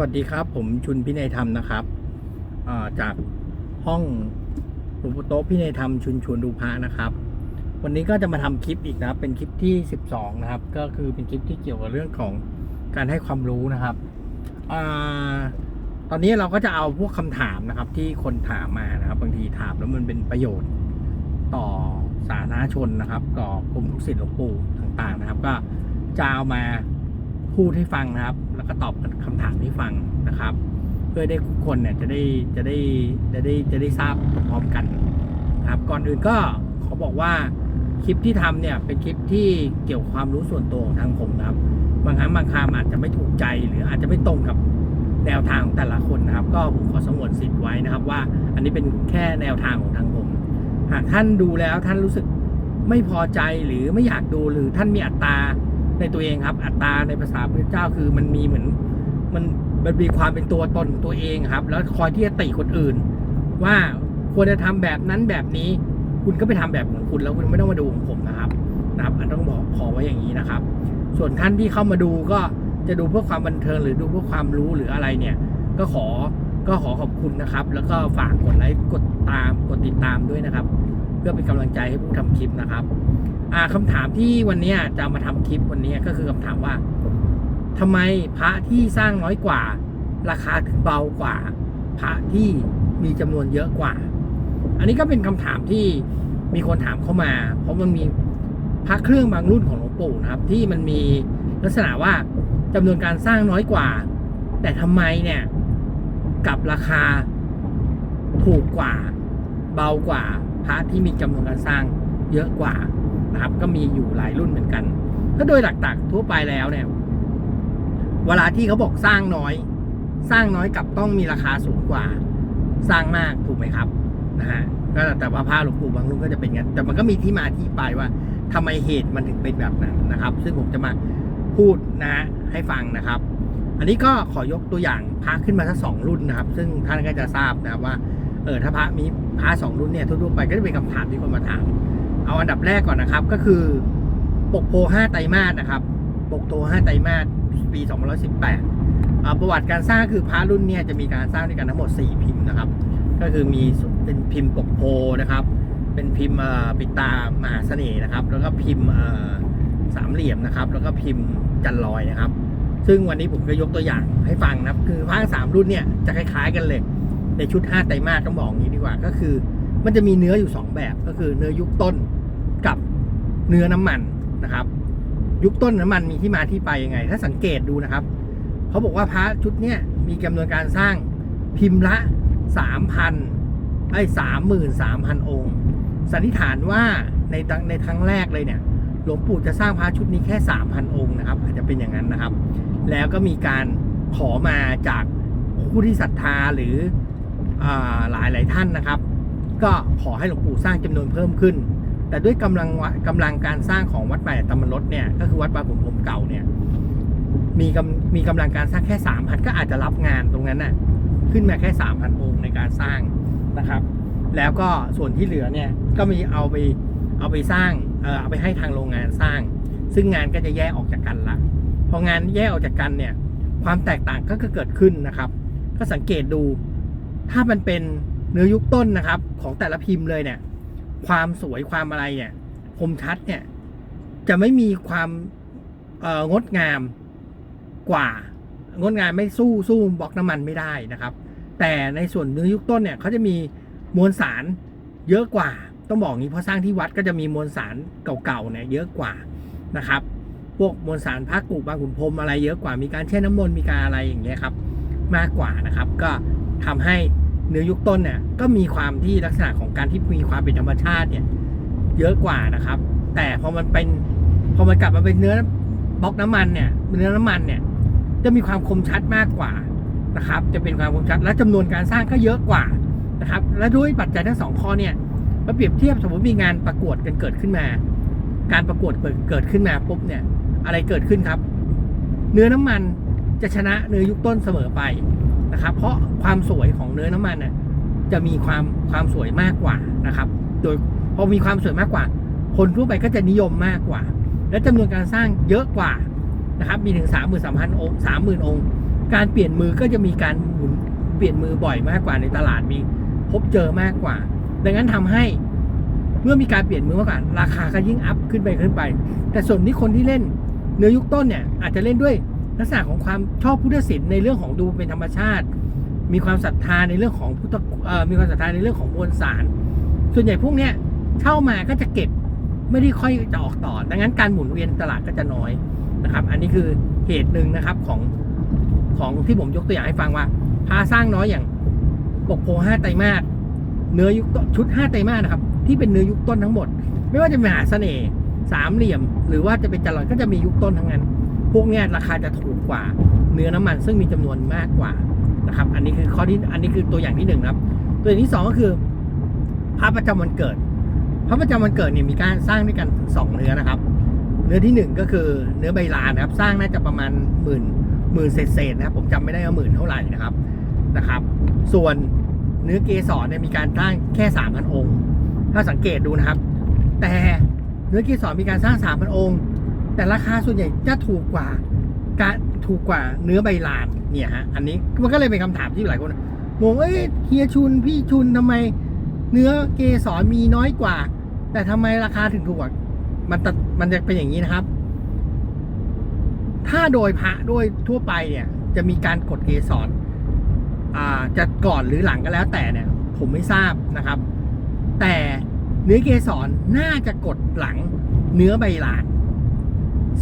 วัสดีครับ ผมชุนพินัยธรรมนะครับาจากห้องหลวงปู่โต๊ะพินัยธรรมชุนชวนดูพระนะครับ วันนี้ก็จะมาทำคลิปอีกนะครับเป็นคลิปที่ 12 นะครับ ก็คือเป็นคลิปที่เกี่ยวกับเรื่องของการให้ความรู้นะครับอตอนนี้เราก็จะเอาพวกคำถามนะครับ ที่คนถามมานะครับ บางทีถามแล้วมันเป็นประโยชน์ต่อสาธารณชนนะครับต่อกลุ่มลูกศิษย์หลวงปู่ต่าง ๆ นะครับ ก็จะเอามาพูดให้ฟังนะครับ แล้วก็ตอบคำถามให้ ฟังนะครับ เพื่อได้ทุกคนเนี่ยจะได้จะได้จะได้จะได้ทราบพร้อมกันนะครับก่อนอื่นก็ขอบอกว่าคลิปที่ทำเนี่ยเป็นคลิปที่เกี่ยวความรู้ส่วนตัวของทางผมนะครับ บางครั้งบางคำอาจจะไม่ถูกใจหรืออาจจะไม่ตรงกับแนวทางของแต่ละคนนะครับ ก็ผมขอสงวนสิทธิ์ไว้นะครับ ว่าอันนี้เป็นแค่แนวทางของทางผม หากท่านดูแล้วท่านรู้สึกไม่พอใจหรือไม่อยากดูหรือท่านมีอัตราในตัวเองครับ อัตราในภาษาพระเจ้าคือมันมีเหมือน มันมันมีความเป็นตัวตนของตัวเองครับ แล้วคอยที่จะติคนอื่น ว่าควรจะทำแบบนั้นแบบนี้ คุณก็ไปทำแบบของคุณแล้วคุณไม่ต้องมาดูของผมนะครับนะครับ อันต้องบอกขอไว้อย่างนี้นะครับ ส่วนท่านที่เข้ามาดูก็จะดูเพื่อความบันเทิงหรือดูเพื่อความรู้หรืออะไรเนี่ย ก็ขอก็ขอขอบคุณนะครับ แล้วก็ฝากกดไลค์กดตามกดติดตามด้วยนะครับ เพื่อเป็นกำลังใจให้ผู้ทำคลิปนะครับ อ่าคำถามที่วันนี้จะมาทำคลิปวันนี้ก็คือคำถามว่า ทำไมพระที่สร้างน้อยกว่า ราคาถึงเบากว่า พระที่มีจำนวนเยอะกว่า อันนี้ก็เป็นคำถามที่มีคนถามเข้ามา เพราะมันมีพระเครื่องบางรุ่นของหลวงปู่นะครับ ที่มันมีลักษณะว่าจำนวนการสร้างน้อยกว่า แต่ทำไมเนี่ยกับราคาถูกกว่า เบากว่า พระที่มีจำนวนการสร้างเยอะกว่านะครับ ก็มีอยู่หลายรุ่นเหมือนกัน ถ้าโดยหลักๆทั่วไปแล้วเนี่ย เวลาที่เขาบอกสร้างน้อย สร้างน้อยกับต้องมีราคาสูงกว่า สร้างมากถูกไหมครับนะฮะก็แต่ว่าผ้าหลวงปู่บางรุ่นก็จะเป็นงั้นแต่มันก็มีที่มาที่ไปว่าทำไมเหตุมันถึงเป็นแบบนั้นนะครับ ซึ่งผมจะมาพูดนะฮะให้ฟังนะครับ อันนี้ก็ขอยกตัวอย่างพระขึ้นมาทั้งสองรุ่นนะครับ ซึ่งท่านก็จะทราบนะครับว่าเออถ้าพระมีพระสองรุ่นเนี่ยทั่วๆไปก็จะเป็นคำถามที่คนมาถาม เอาอันดับแรกก่อนนะครับ ก็คือปกโพ5ไตรมาสนะครับ ปกโพ5ไตรมาสปี2518 ประวัติการสร้างคือพระรุ่นเนี่ยจะมีการสร้างด้วยกันทั้งหมด 4 พิมพ์นะครับ ก็คือมีเป็นพิมพ์ปกโพนะครับ เป็นพิมพ์ปิตามหาเสน่ห์นะครับ แล้วก็พิมพ์สามเหลี่ยมนะครับ แล้วก็พิมพ์จันลอยนะครับ ซึ่งวันนี้ผมก็ยกตัวอย่างให้ฟังนะครับคือพระสามรุ่นเนี่ยจะคล้ายๆกันเลยในชุด 5 ไตรมาสต้องบอกอย่างนี้ดีกว่าก็คือ มันจะมีเนื้ออยู่ 2 แบบก็คือเนื้อยุคต้นกับเนื้อน้ำมันนะครับ ยุคต้นน้ำมันมีที่มาที่ไปยังไง ถ้าสังเกตดูนะครับเขาบอกว่าพระชุดเนี้ยมีจำนวนการสร้างพิมพ์ละสามพันไอ้สามหมื่นสามพันองค์ สันนิษฐานว่าในตั้งในครั้งแรกเลยเนี่ย หลวงปู่จะสร้างพระชุดนี้แค่สามพันองค์นะครับ อาจจะเป็นอย่างนั้นนะครับ แล้วก็มีการขอมาจากผู้ที่ศรัทธาหรืออาหลายหลายท่านนะครับ ก็ขอให้หลวงปู่สร้างจำนวนเพิ่มขึ้น แต่ด้วยกำลังวะกำลังการสร้างของวัดใหม่ตำมรดเนี่ยก็คือวัดบางขุนพรมเก่าเนี่ยมีกำมีกำลังการสร้างแค่สามพันก็อาจจะรับงานตรงนั้นน่ะขึ้นมาแค่สามพันองค์ในการสร้างนะครับ แล้วก็ส่วนที่เหลือเนี่ยก็มีเอาไปเอาไปสร้างเออเอาไปให้ทางโรงงานสร้าง ซึ่งงานก็จะแยกออกจากกันละพองานแยกออกจากกันเนี่ยความแตกต่างก็เกิดขึ้นนะครับ ก็สังเกตดูถ้ามันเป็นเนื้อยุคต้นนะครับ ของแต่ละพิมพ์เลยเนี่ย ความสวยความอะไรเนี่ยคมชัดเนี่ย จะไม่มีความเงดงามกว่า งดงามไม่สู้สู้บล็อกน้ำมันไม่ได้นะครับ แต่ในส่วนเนื้อยุคต้นเนี่ยเขาจะมีมวลสารเยอะกว่า ต้องบอกงี้เพราะสร้างที่วัดก็จะมีมวลสารเก่าๆเนี่ยเยอะกว่านะครับ พวกมวลสารพระกูบางขุนพรมอะไรเยอะกว่ามีการแช่น้ำมนต์มีการอะไรอย่างเงี้ยครับ มากกว่านะครับ ก็ทำให้ เนื้อยุคต้นเนี่ยก็มีความที่ลักษณะของการที่มีความเป็นธรรมชาติเนี่ย เยอะกว่านะครับ แต่พอมันเป็นพอมันกลับมาเป็นเนื้อบล็อกน้ำมันเนี่ยเนื้อน้ำมันเนี่ย จะมีความคมชัดมากกว่านะครับ จะเป็นความคมชัดและจำนวนการสร้างก็เยอะกว่านะครับ และด้วยปัจจัยทั้งสองข้อเนี่ยมาเปรียบเทียบสมมติมีงานประกวดกันเกิดขึ้นมา การประกวดเกิดเกิดขึ้นมาปุ๊บเนี่ย อะไรเกิดขึ้นครับ เนื้อน้ำมันจะชนะเนื้อยุคต้นเสมอไป นะครับ เพราะความสวยของเนื้อน้ำมันน่ะจะมีความความสวยมากกว่านะครับ โดยพอมีความสวยมากกว่า คนทั่วไปก็จะนิยมมากกว่า และจำนวนการสร้างเยอะกว่านะครับมีถึงสามหมื่นสามพันองค์สามหมื่นองค์ การเปลี่ยนมือก็จะมีการหมุนเปลี่ยนมือบ่อยมากกว่าในตลาดมีพบเจอมากกว่า ดังนั้นทำให้เมื่อมีการเปลี่ยนมือมากกว่าราคาก็ยิ่งอัพขึ้นไปขึ้นไป แต่ส่วนที่คนที่เล่นเนื้อยุคต้นเนี่ยอาจจะเล่นด้วย ลักษณะของความชอบพุทธศิลป์ในเรื่องของดูเป็นธรรมชาติ มีความศรัทธาในเรื่องของพุทธมีความศรัทธาในเรื่องของมวลสาร ส่วนใหญ่พวกเนี้ยเช่ามาก็จะเก็บไม่ได้ค่อยจะออกต่อ ดังนั้นการหมุนเวียนตลาดก็จะน้อยนะครับ อันนี้คือเหตุหนึ่งนะครับของของที่ผมยกตัวอย่างให้ฟังว่าพาสร้างน้อยอย่างปกโพห้าไตรมาสเนื้อยุคชุดห้าไตรมาสนะครับ ที่เป็นเนื้อยุคต้นทั้งหมด ไม่ว่าจะเป็นมหาเสน่ห์สามเหลี่ยม หรือว่าจะเป็นจรอยก็จะมียุคต้นทั้งนั้น พวกนี้ราคาจะถูกกว่าเนื้อน้ำมันซึ่งมีจำนวนมากกว่านะครับ อันนี้คือข้อที่อันนี้คือตัวอย่างที่หนึ่งครับ ตัวอย่างที่สองก็คือพระประจำวันเกิดพระประจำวันเกิดเนี่ยมีการสร้างด้วยกันถึงสองเนื้อนะครับ เนื้อที่หนึ่งก็คือเนื้อใบลานนะครับ สร้างน่าจะประมาณหมื่นหมื่นเศษๆนะครับ ผมจำไม่ได้ว่าหมื่นเท่าไหร่นะครับนะครับ ส่วนเนื้อเกสรเนี่ยมีการสร้างแค่สามพันองค์ ถ้าสังเกตดูนะครับ แต่เนื้อเกสรมีการสร้างสามพันองค์ แต่ราคาส่วนใหญ่จะถูกกว่าการถูกกว่าเนื้อใบลานเนี่ยฮะอันนี้มันก็เลยเป็นคำถามที่หลายคนงงเอ้ยเฮียชุนพี่ชุนทำไม เนื้อเกสรมีน้อยกว่า แต่ทำไมราคาถึงถูกกว่ามันจะมันจะเป็นอย่างนี้นะครับ ถ้าโดยพระโดยทั่วไปเนี่ย จะมีการกดเกสรอ่าจะก่อนหรือหลังก็แล้วแต่เนี่ย ผมไม่ทราบนะครับ แต่เนื้อเกสรน่าจะกดหลังเนื้อใบลาน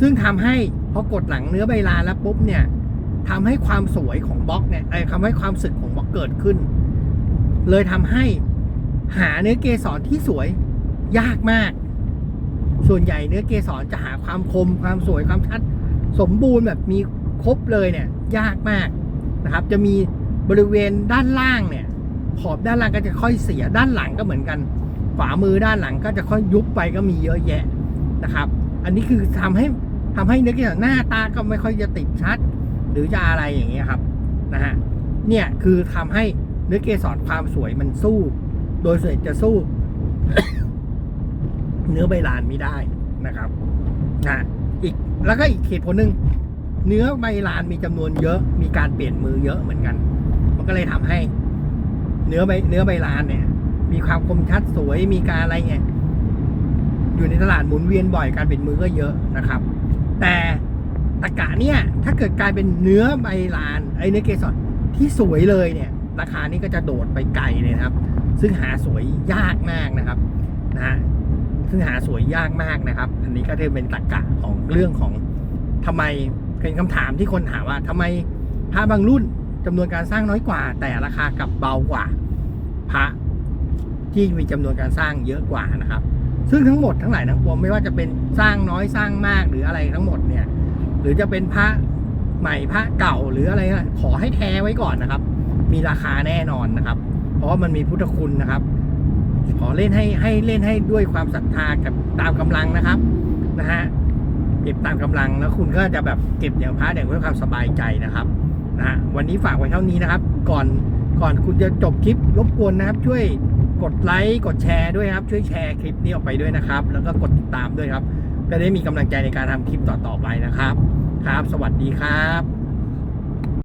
ซึ่งทำให้พอกดหลังเนื้อใบลานแล้วปุ๊บเนี่ยทำให้ความสวยของบล็อกเนี่ยไอ้ทำให้ความสึกของบล็อกเกิดขึ้น เลยทำให้หาเนื้อเกสรที่สวยยากมาก ส่วนใหญ่เนื้อเกสรจะหาความคม ความสวยความชัด สมบูรณ์แบบมีครบเลยเนี่ย ยากมากนะครับ จะมีบริเวณด้านล่างเนี่ย ขอบด้านล่างก็จะค่อยเสียด้านหลังก็เหมือนกันขวามือด้านหลังก็จะค่อยยุบไปก็มีเยอะแยะนะครับ อันนี้คือทำให้ ทำให้เนื้อเกสรหน้าตาก็ไม่ค่อยจะติดชัด หรือจะอะไรอย่างเงี้ยครับนะฮะเนี่ยคือทำให้เนื้อเกสรความสวยมันสู้ โดยส่วนใหญ่จะสู้ เนื้อใบลานไม่ได้นะครับนะอีกแล้วก็อีกเหตุผลหนึ่งเนื้อใบลานมีจำนวนเยอะ มีการเปลี่ยนมือเยอะเหมือนกัน มันก็เลยทำให้ เนื้อใบเนื้อใบลานเนี่ย มีความคมชัดสวยมีการอะไรเงี้ยอยู่ในตลาดหมุนเวียนบ่อยการเปลี่ยนมือก็เยอะนะครับ แต่ตะกะเนี่ยถ้าเกิดกลายเป็นเนื้อใบลานไอ้เนื้อเกสรที่สวยเลยเนี่ย ราคานี้ก็จะโดดไปไกลเลยครับ ซึ่งหาสวยยากมากนะครับนะฮะซึ่งหาสวยยากมากนะครับ อันนี้ก็จะเป็นตรกกะของเรื่องของทำไมเป็นคำถามที่คนถามว่าทำไมพระบางรุ่นจำนวนการสร้างน้อยกว่า แต่ราคากลับเบากว่า พระที่มีจำนวนการสร้างเยอะกว่านะครับ ซึ่งทั้งหมดทั้งหลายทั้งปวงไม่ว่าจะเป็นสร้างน้อยสร้างมากหรืออะไรทั้งหมดเนี่ย หรือจะเป็นพระใหม่พระเก่าหรืออะไรขอให้แท้ไว้ก่อนนะครับ มีราคาแน่นอนนะครับ เพราะว่ามันมีพุทธคุณนะครับ ขอเล่นให้ให้เล่นให้ด้วยความศรัทธากับตามกำลังนะครับนะฮะเก็บตามกำลังแล้วคุณก็จะแบบเก็บอย่างพระอย่างด้วยความสบายใจนะครับนะฮะวันนี้ฝากไว้เท่านี้นะครับ ก่อนก่อนคุณจะจบคลิปรบกวนนะครับ ช่วย กดไลค์กดแชร์ด้วยครับ ช่วยแชร์คลิปนี้ออกไปด้วยนะครับ แล้วก็กดติดตามด้วยครับ จะได้มีกำลังใจในการทำคลิปต่อๆไปนะครับ ครับ สวัสดีครับ